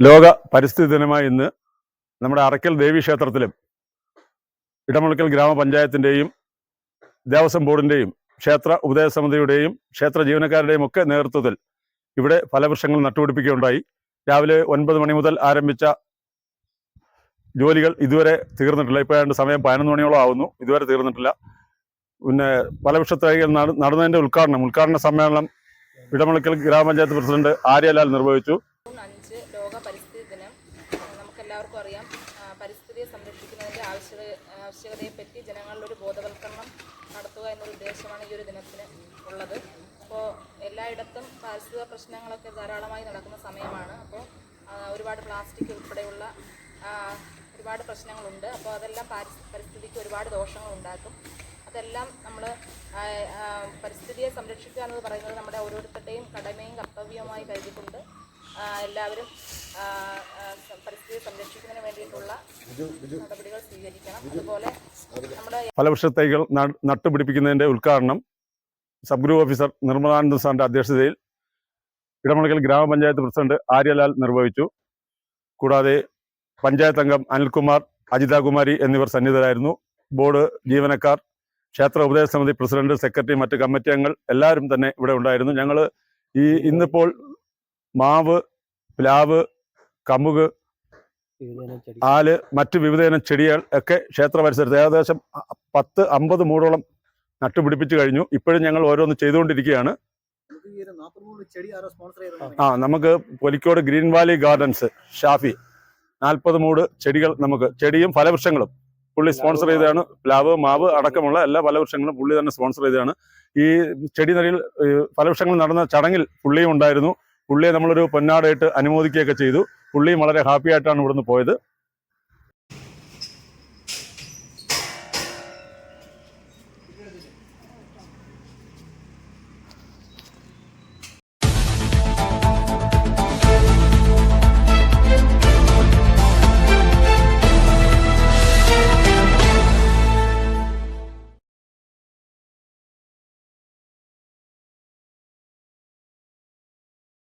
ലോക പരിസ്ഥിതി ദിനമായ ഇന്ന് നമ്മുടെ അറക്കൽ ദേവി ക്ഷേത്രത്തിലും ഇടമുളക്കൽ ഗ്രാമപഞ്ചായത്തിന്റെയും ദേവസ്വം ബോർഡിന്റെയും ക്ഷേത്ര ഉപദേശ സമിതിയുടെയും ക്ഷേത്ര ജീവനക്കാരുടെയും ഒക്കെ നേതൃത്വത്തിൽ ഇവിടെ ഫലവൃക്ഷങ്ങൾ നട്ടുപിടിപ്പിക്കുകയുണ്ടായി. രാവിലെ ഒൻപത് മണി മുതൽ ആരംഭിച്ച ജോലികൾ ഇതുവരെ തീർന്നിട്ടില്ല. ഇപ്പോൾ ഏതാണ്ട് സമയം പതിനൊന്ന് മണിയോളം ആവുന്നു. ഇതുവരെ തീർന്നിട്ടില്ല. പിന്നെ ഫലവൃക്ഷത്തൈകൾ നട നടന്നതിന്റെ ഉദ്ഘാടനം ഉദ്ഘാടന സമ്മേളനം ഇടമുളക്കൽ ഗ്രാമപഞ്ചായത്ത് പ്രസിഡന്റ് ആര്യലാൽ നിർവഹിച്ചു. പരിസ്ഥിതിയെ സംരക്ഷിക്കുന്നതിന്റെ ആവശ്യത ആവശ്യകതയെപ്പറ്റി ജനങ്ങളിലൊരു ബോധവൽക്കരണം നടത്തുക എന്നൊരു ഉദ്ദേശമാണ് ഈ ഒരു ദിനത്തിന് ഉള്ളത്. അപ്പോൾ എല്ലായിടത്തും പാരിസ്ഥിതിക പ്രശ്നങ്ങളൊക്കെ ധാരാളമായി നടക്കുന്ന സമയമാണ്. അപ്പോൾ ഒരുപാട് പ്ലാസ്റ്റിക് ഉൾപ്പെടെയുള്ള ഒരുപാട് പ്രശ്നങ്ങളുണ്ട്. അപ്പോൾ അതെല്ലാം പാരിസ് പരിസ്ഥിതിക്ക് ഒരുപാട് ദോഷങ്ങൾ ഉണ്ടാക്കും. അതെല്ലാം നമ്മൾ പരിസ്ഥിതിയെ സംരക്ഷിക്കുക എന്നത് പറയുന്നത് നമ്മുടെ ഓരോരുത്തരുടെയും കടമയും കർത്തവ്യവുമായി കരുതിക്കൊണ്ട് എല്ലാവരും പരിസ്ഥിതിയെ സംരക്ഷിക്കുന്നതിന് വേണ്ടിയിട്ടുള്ള നടപടികൾ സ്വീകരിക്കണം. അതുപോലെ നമ്മുടെ ഫലവൃക്ഷ തൈകൾ നട്- നട്ടുപിടിപ്പിക്കുന്നതിന്റെ ഉദ്ഘാടനം സബ് ഗ്രൂപ്പ് ഓഫീസർ നിർമ്മലാനന്ദ സാറിന്റെ അധ്യക്ഷതയിൽ ഇടമണക്കൽ ഗ്രാമപഞ്ചായത്ത് പ്രസിഡന്റ് ആര്യലാൽ നിർവഹിച്ചു. കൂടാതെ പഞ്ചായത്ത് അംഗം അനിൽകുമാർ അജിതാകുമാരി എന്നിവർ സന്നിഹിതരായിരുന്നു ബോർഡ് ജീവനക്കാർ ക്ഷേത്ര ഉപദേശ സമിതി പ്രസിഡന്റ് സെക്രട്ടറി മറ്റ് കമ്മിറ്റി അംഗങ്ങൾ എല്ലാവരും തന്നെ ഇവിടെ ഉണ്ടായിരുന്നു. ഞങ്ങൾ ഈ ഇന്നിപ്പോൾ മാവ് പ്ലാവ് കമുക് ആൽ മറ്റ് വിവിധയിനം ചെടികൾ ഒക്കെ ക്ഷേത്ര പരിസരത്ത് ഏകദേശം പത്ത് അമ്പത് മൂടോളം നട്ടുപിടിപ്പിച്ചു കഴിഞ്ഞു. ഇപ്പോഴും ഞങ്ങൾ ഓരോന്ന് ചെയ്തുകൊണ്ടിരിക്കുകയാണ്. നമുക്ക് ഈ ഒരു 43 ചെടി ആരോ സ്പോൺസർ ചെയ്തത് ആ നമുക്ക് Polikode green valley gardens Shafi. നാൽപ്പത് മൂട് ചെടികൾ നമുക്ക് ചെടിയും ഫലവൃക്ഷങ്ങളും പുള്ളി സ്പോൺസർ ചെയ്തതാണ്. പ്ലാവ് മാവ് അടക്കമുള്ള എല്ലാ ഫലവൃക്ഷങ്ങളും പുള്ളി തന്നെ സ്പോൺസർ ചെയ്തതാണ്. ഈ ചെടി നടിയിൽ ഫലവൃക്ഷങ്ങൾ നടന്ന ചടങ്ങിൽ പുള്ളിയും ഉണ്ടായിരുന്നു. പുള്ളിയെ നമ്മളൊരു പൊന്നാടയിട്ട് അനുമോദിക്കുകയൊക്കെ ചെയ്തു. പുള്ളിയും വളരെ ഹാപ്പി ആയിട്ടാണ് ഇവിടുന്ന് പോയത്.